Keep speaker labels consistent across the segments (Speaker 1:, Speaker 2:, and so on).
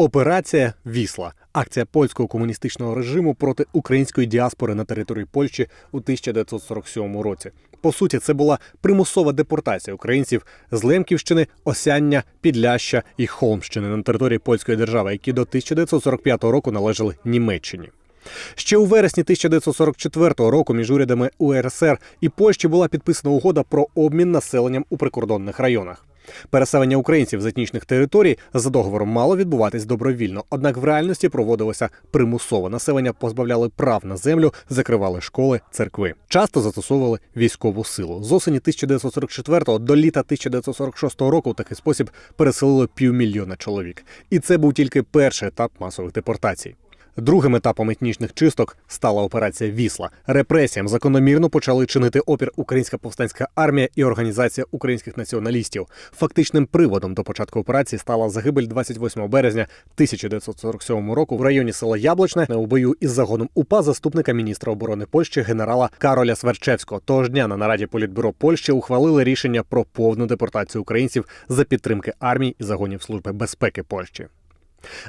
Speaker 1: Операція Вісла акція польського комуністичного режиму проти української діаспори на території Польщі у 1947 році. По суті, це була примусова депортація українців з Лемківщини, Осяння, Підляща і Холмщини на території польської держави, які до 1945 року належали Німеччині. Ще у вересні 1944 року між урядами УРСР і Польщі була підписана угода про обмін населенням у прикордонних районах. Переселення українців з етнічних територій за договором мало відбуватись добровільно, однак в реальності проводилося примусово. Населення позбавляли прав на землю, закривали школи, церкви. Часто застосовували військову силу. З осені 1944 до літа 1946 року такий спосіб переселили півмільйона чоловік. І це був тільки перший етап масових депортацій. Другим етапом етнічних чисток стала операція Вісла. Репресіям закономірно почали чинити опір Українська повстанська армія і організація українських націоналістів. Фактичним приводом до початку операції стала загибель 28 березня 1947 року в районі села Яблочне у бою із загоном УПА заступника міністра оборони Польщі генерала Кароля Сверчевського. Того ж дня на нараді політбюро Польщі ухвалили рішення про повну депортацію українців за підтримки армії і загонів служби безпеки Польщі.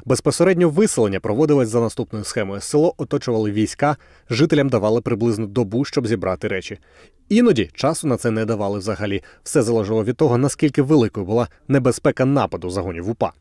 Speaker 1: Безпосередньо виселення проводилось за наступною схемою. Село оточували війська, жителям давали приблизно добу, щоб зібрати речі. Іноді часу на це не давали взагалі. Все залежало від того, наскільки великою була небезпека нападу загонів УПА.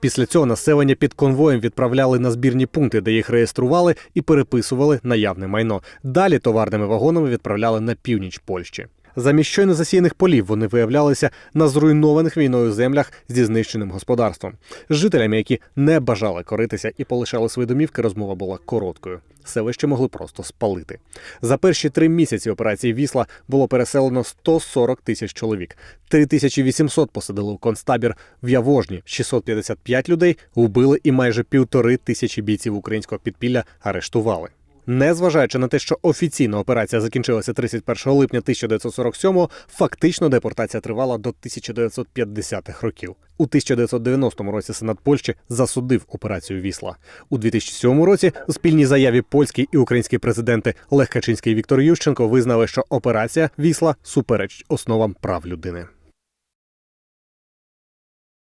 Speaker 1: Після цього населення під конвоєм відправляли на збірні пункти, де їх реєстрували і переписували наявне майно. Далі товарними вагонами відправляли на північ Польщі. Замість щойно засіяних полів вони виявлялися на зруйнованих війною землях зі знищеним господарством. З жителями, які не бажали коритися і полишали свої домівки, розмова була короткою. Селище могли просто спалити. За перші три місяці операції Вісла було переселено 140 тисяч чоловік. 3800 посадили у концтабір в Явожні, 655 людей вбили і майже півтори тисячі бійців українського підпілля арештували. Незважаючи на те, що офіційна операція закінчилася 31 липня 1947-го, фактично депортація тривала до 1950-х років. У 1990 році Сенат Польщі засудив операцію Вісла. У 2007 році у спільній заяві польські і українські президенти Лех Качинський і Віктор Ющенко визнали, що операція Вісла суперечить основам прав людини.